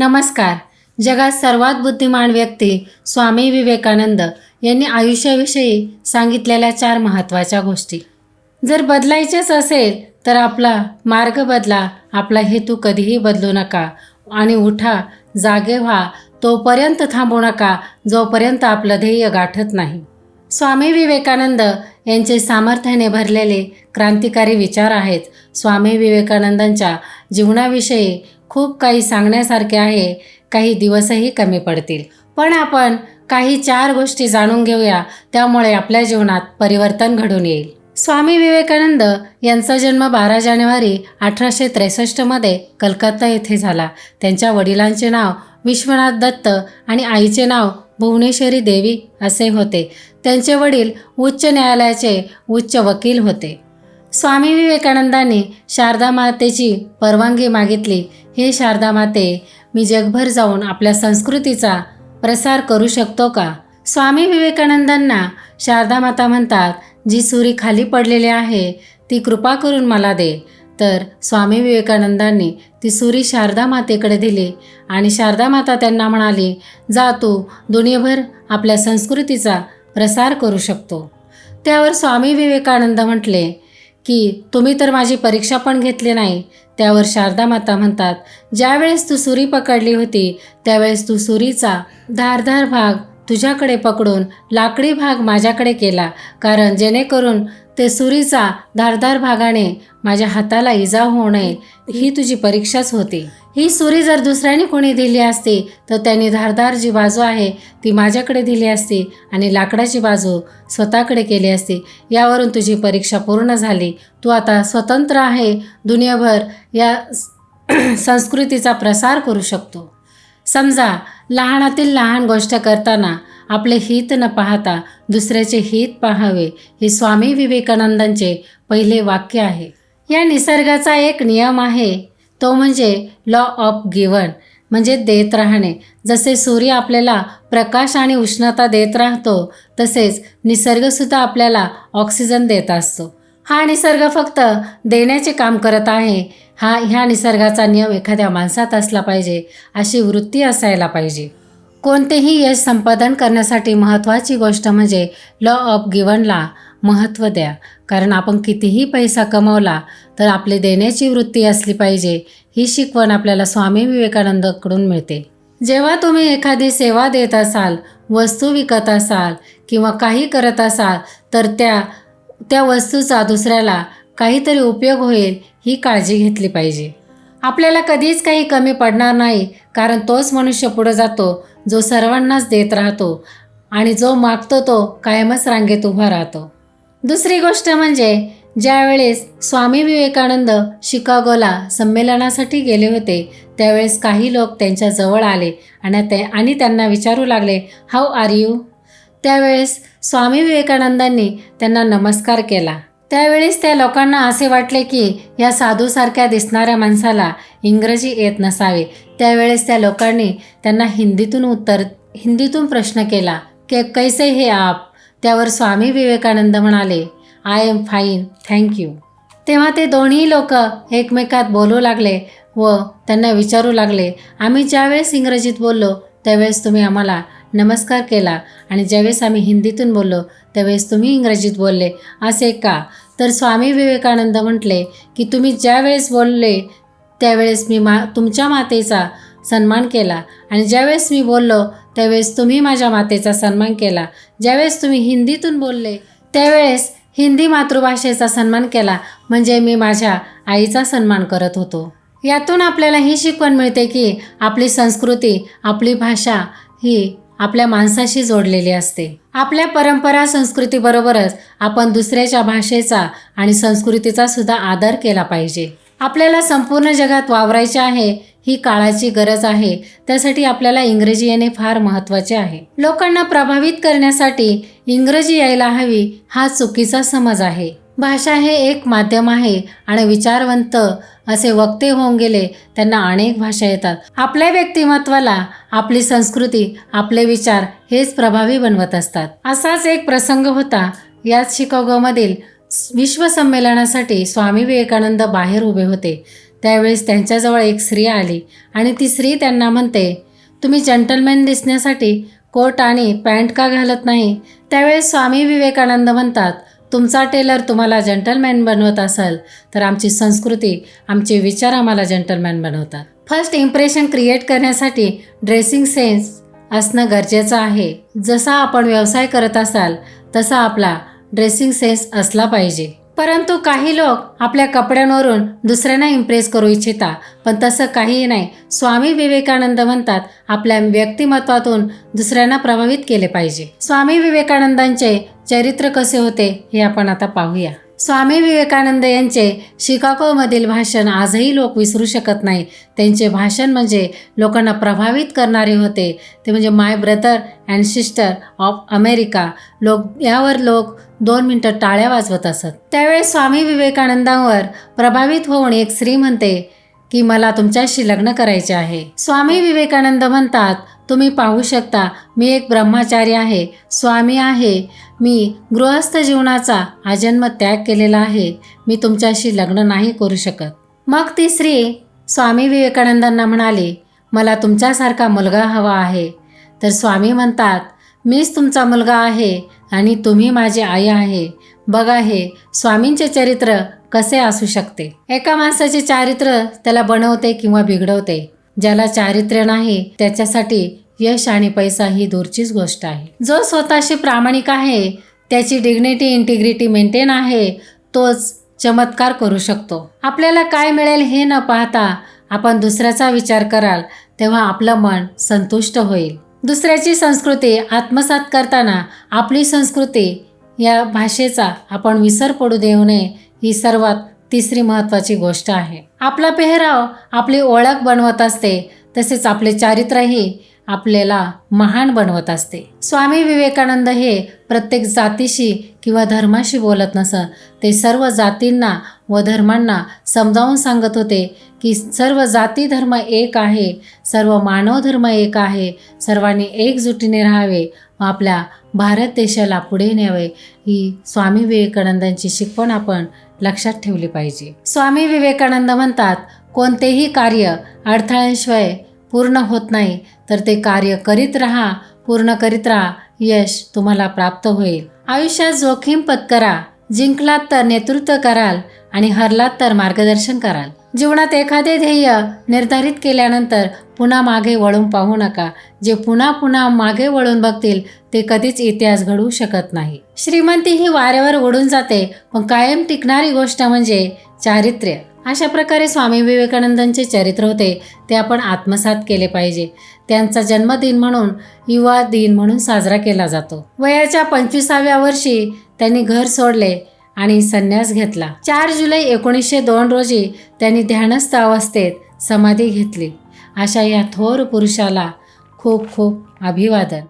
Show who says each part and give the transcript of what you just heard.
Speaker 1: नमस्कार. जगात सर्वात बुद्धिमान व्यक्ती स्वामी विवेकानंद यांनी आयुष्याविषयी सांगितलेल्या चार महत्त्वाच्या गोष्टी. जर बदलायचेच असेल तर आपला मार्ग बदला आपला हेतू कधीही बदलू नका आणि उठा जागे व्हा तोपर्यंत थांबू नका जोपर्यंत आपलं ध्येय गाठत नाही. स्वामी विवेकानंद यांचे सामर्थ्याने भरलेले क्रांतिकारी विचार आहेत. स्वामी विवेकानंदांच्या जीवनाविषयी खूप काही सांगण्यासारखे आहे. काही दिवसही कमी पडतील. पण आपण काही चार गोष्टी जाणून घेऊया. त्यामुळे आपल्या जीवनात परिवर्तन घडून येईल. स्वामी विवेकानंद यांचा जन्म बारा जानेवारी अठराशे त्रेसष्टमध्ये कलकत्ता येथे झाला. त्यांच्या वडिलांचे नाव विश्वनाथ दत्त आणि आईचे नाव भुवनेश्वरी देवी असे होते. त्यांचे वडील उच्च न्यायालयाचे उच्च वकील होते. स्वामी विवेकानंदांनी शारदा मातेची परवानगी मागितली. हे शारदा माते मी जगभर जाऊन आपल्या संस्कृतीचा प्रसार करू शकतो का? स्वामी विवेकानंदांना शारदा माता म्हणतात जी सुरी खाली पडलेली आहे ती कृपा करून मला दे. तर स्वामी विवेकानंदांनी ती सुरी शारदा मातेकडे दिली आणि शारदा माता त्यांना म्हणाली जा तू दुनियाभर आपल्या संस्कृतीचा प्रसार करू शकतो. त्यावर स्वामी विवेकानंद म्हटले की तुम्ही तर माझी परीक्षा पण घेतली नाही त्यावर शारदा माता म्हणतात ज्यावेळेस तू सुरी पकडली होती त्यावेळेस तू सुरीचा धारधार भाग तुझ्याकडे पकडून लाकडी भाग माझ्याकडे केला कारण जेणेकरून ते सुरीचा धारदार भागाने माझ्या हाताला इजा होऊ नये ही तुझी परीक्षाच होती. ही सुरी जर दुसऱ्याने कोणी दिली असती तर त्यांनी धारदार जी बाजू आहे ती माझ्याकडे दिली असती आणि लाकडाची बाजू स्वतःकडे केली असती. यावरून तुझी परीक्षा पूर्ण झाली. तू आता स्वतंत्र आहे दुनियाभर या संस्कृतीचा प्रसार करू शकतो. समजा लहानातील लहान गोष्ट करताना आपले हित न पाहता दुसऱ्याचे हित पाहावे हे स्वामी विवेकानंदांचे पहिले वाक्य आहे. या निसर्गाचा एक नियम आहे तो म्हणजे लॉ ऑफ गिवन म्हणजे देत राहणे. जसे सूर्य आपल्याला प्रकाश आणि उष्णता देत राहतो तसेच निसर्गसुद्धा आपल्याला ऑक्सिजन देत असतो. हा निसर्ग फक्त देण्याचे काम करत आहे हा ह्या निसर्गाचा नियम एखाद्या माणसात असला पाहिजे अशी वृत्ती असायला पाहिजे. कोणतेही यश संपादन करण्यासाठी महत्त्वाची गोष्ट म्हणजे लॉ ऑफ गिवनला महत्त्व द्या. कारण आपण कितीही पैसा कमवला तर आपली देण्याची वृत्ती असली पाहिजे ही शिकवण आपल्याला स्वामी विवेकानंदकडून मिळते. जेव्हा तुम्ही एखादी सेवा देत असाल वस्तू विकत असाल किंवा काही करत असाल तर त्या त्या वस्तूचा दुसऱ्याला काहीतरी उपयोग होईल ही काळजी घेतली पाहिजे. आपल्याला कधीच काही कमी पडणार नाही कारण तोच मनुष्य पुढे जातो जो सर्वांनाच देत राहतो आणि जो मागतो तो कायमच रांगेत उभा राहतो. दुसरी गोष्ट म्हणजे ज्यावेळेस स्वामी विवेकानंद शिकागोला संमेलनासाठी गेले होते त्यावेळेस काही लोक त्यांच्या जवळ आले आणि ते आणि त्यांना विचारू लागले हाऊ आर यू? त्यावेळेस स्वामी विवेकानंदांनी त्यांना नमस्कार केला. त्यावेळेस त्या लोकांना असे वाटले की या साधूसारख्या दिसणाऱ्या माणसाला इंग्रजी येत नसावे. त्यावेळेस त्या लोकांनी त्यांना हिंदीतून उत्तर हिंदीतून प्रश्न केला की कैसे हे आप? त्यावर स्वामी विवेकानंद म्हणाले आय एम फाईन थँक्यू तेव्हा ते दोन्ही लोक एकमेकात बोलू लागले व त्यांना विचारू लागले आम्ही ज्यावेळेस इंग्रजीत बोललो त्यावेळेस तुम्ही आम्हाला नमस्कार केला. आणि ज्यावेळेस आम्ही हिंदीतून बोललो त्यावेळेस तुम्ही इंग्रजीत बोलले. असे का? तर स्वामी विवेकानंद म्हटले की तुम्ही ज्यावेळेस बोलले त्यावेळेस मी मा तुमच्या मातेचा सन्मान केला. आणि ज्यावेळेस मी बोललो त्यावेळेस तुम्ही माझ्या मातेचा सन्मान केला. ज्यावेळेस तुम्ही हिंदीतून बोलले त्यावेळेस हिंदी मातृभाषेचा सन्मान केला. म्हणजे मी माझ्या आईचा सन्मान करत होतो. यातून आपल्याला ही शिकवण मिळते की आपली संस्कृती आपली भाषा ही आपल्या माणसाशी जोडलेली असते. आपल्या परंपरा संस्कृतीबरोबरच आपण दुसऱ्याच्या भाषेचा आणि संस्कृतीचा सुद्धा आदर केला पाहिजे. आपल्याला संपूर्ण जगात वावरायचे आहे ही काळाची गरज आहे. त्यासाठी आपल्याला इंग्रजी येणे फार महत्त्वाचे आहे. लोकांना प्रभावित करण्यासाठी इंग्रजी यायला हवी हा चुकीचा समज आहे. भाषा हे एक माध्यम आहे आणि विचारवंत असे वक्ते होऊन गेले त्यांना अनेक भाषा येतात. आपल्या व्यक्तिमत्वाला आपली संस्कृती आपले विचार हेच प्रभावी बनवत असतात. असाच एक प्रसंग होता याच शिकागोमधील विश्वसंमेलनासाठी स्वामी विवेकानंद बाहेर उभे होते. त्यावेळेस त्यांच्याजवळ एक स्त्री आली आणि ती स्त्री त्यांना म्हणते तुम्ही जंटलमॅन दिसण्यासाठी कोट आणि पॅन्ट का घालत नाही? त्यावेळेस स्वामी विवेकानंद म्हणतात तुमचा टेलर तुम्हाला जंटलमॅन बनवत असेल तर आमची संस्कृती आमचे विचार आम्हाला जंटलमॅन बनवतात. फर्स्ट इम्प्रेशन क्रिएट करण्यासाठी ड्रेसिंग सेन्स असणं गरजेचं आहे. जसा आपण व्यवसाय करत असाल तसा आपला ड्रेसिंग सेन्स असला पाहिजे. परंतु काही लोक आपल्या कपड्यांवरून दुसऱ्यांना इम्प्रेस करू इच्छिता. पण तसं काहीही नाही. स्वामी विवेकानंद म्हणतात आपल्या व्यक्तिमत्वातून दुसऱ्यांना प्रभावित केले पाहिजे. स्वामी विवेकानंदांचे चरित्र कसे होते हे आपण आता पाहूया. स्वामी विवेकानंद यांचे शिकागोमधील भाषण आजही लोक विसरू शकत नाही त्यांचे भाषण म्हणजे लोकांना प्रभावित करणारे होते. ते म्हणजे my brother and sister of America. लोक यावर लोक दोन मिनटं टाळ्या वाजवत असत. त्यावेळेस स्वामी विवेकानंदांवर प्रभावित होऊन एक स्त्री म्हणते की मला तुमच्याशी लग्न करायचे आहे. स्वामी विवेकानंद म्हणतात तुम्ही पाहू शकता मी एक ब्रह्मचारी आहे. स्वामी आहे. मी गृहस्थ जीवनाचा आजन्म त्याग केलेला आहे. मी तुमच्याशी लग्न नाही करू शकत. मग ती स्त्री स्वामी विवेकानंदांना म्हणाली मला तुमच्यासारखा मुलगा हवा आहे. तर स्वामी म्हणतात मीच तुमचा मुलगा आहे आणि तुम्ही माझी आई आहे. बघा हे स्वामींचे चरित्र कसे असू शकते? एका माणसाचे चारित्र्य त्याला बनवते किंवा बिघडवते. ज्याला चारित्र्य नाही त्याच्यासाठी यश आणि पैसा ही दूरचीच गोष्ट आहे. जो स्वतःशी प्रामाणिक आहे त्याची डिग्निटी इंटिग्रिटी मेंटेन आहे तोच चमत्कार करू शकतो. आपल्याला काय मिळेल हे न पाहता आपण दुसऱ्याचा विचार कराल तेव्हा आपलं मन संतुष्ट होईल. दुसऱ्याची संस्कृती आत्मसात करताना आपली संस्कृती या भाषेचा आपण विसर पडू देऊ नये ही सर्वात तिसरी महत्त्वाची गोष्ट आहे. आपला पेहराव आपली ओळख बनवत असते तसेच आपले चारित्रही आपल्याला महान बनवत असते. स्वामी विवेकानंद हे प्रत्येक जातीशी किंवा धर्माशी बोलत नसत ते सर्व जातींना व धर्मांना समजावून सांगत होते की सर्व जाती धर्म एक आहे सर्व मानव धर्म एक आहे सर्वांनी एकजुटीने राहावे व आपल्या भारत देशाला पुढे न्यावे. ही स्वामी विवेकानंदांची शिकवण आपण लक्षात ठेवली पाहिजे. स्वामी विवेकानंद म्हणतात कोणतेही कार्य अडथळ्यांशिवाय पूर्ण होत नाही तर ते कार्य करीत राहा पूर्ण करीत राहा यश तुम्हाला प्राप्त होईल. आयुष्यात जोखीम पत्करा जिंकलात तर नेतृत्व कराल आणि हरलात तर मार्गदर्शन कराल. जीवनात एखादे ध्येय निर्धारित केल्यानंतर पुन्हा मागे वळून पाहू नका. जे पुन्हा पुन्हा मागे वळून बघतील ते कधीच इतिहास घडवू शकत नाही. श्रीमंती ही वाऱ्यावर उडून जाते पण कायम टिकणारी गोष्ट म्हणजे चारित्र्य. अशा प्रकारे स्वामी विवेकानंदांचे चरित्र होते ते आपण आत्मसात केले पाहिजे. त्यांचा जन्मदिन म्हणून युवा दिन म्हणून साजरा केला जातो. वयाच्या पंचवीसाव्या वर्षी त्यांनी घर सोडले आणि संन्यास घेतला. चार जुलै एकोणीसशे दोन रोजी त्यांनी ध्यानस्थ अवस्थेत समाधी घेतली. अशा या थोर पुरुषाला खूप खूप अभिवादन.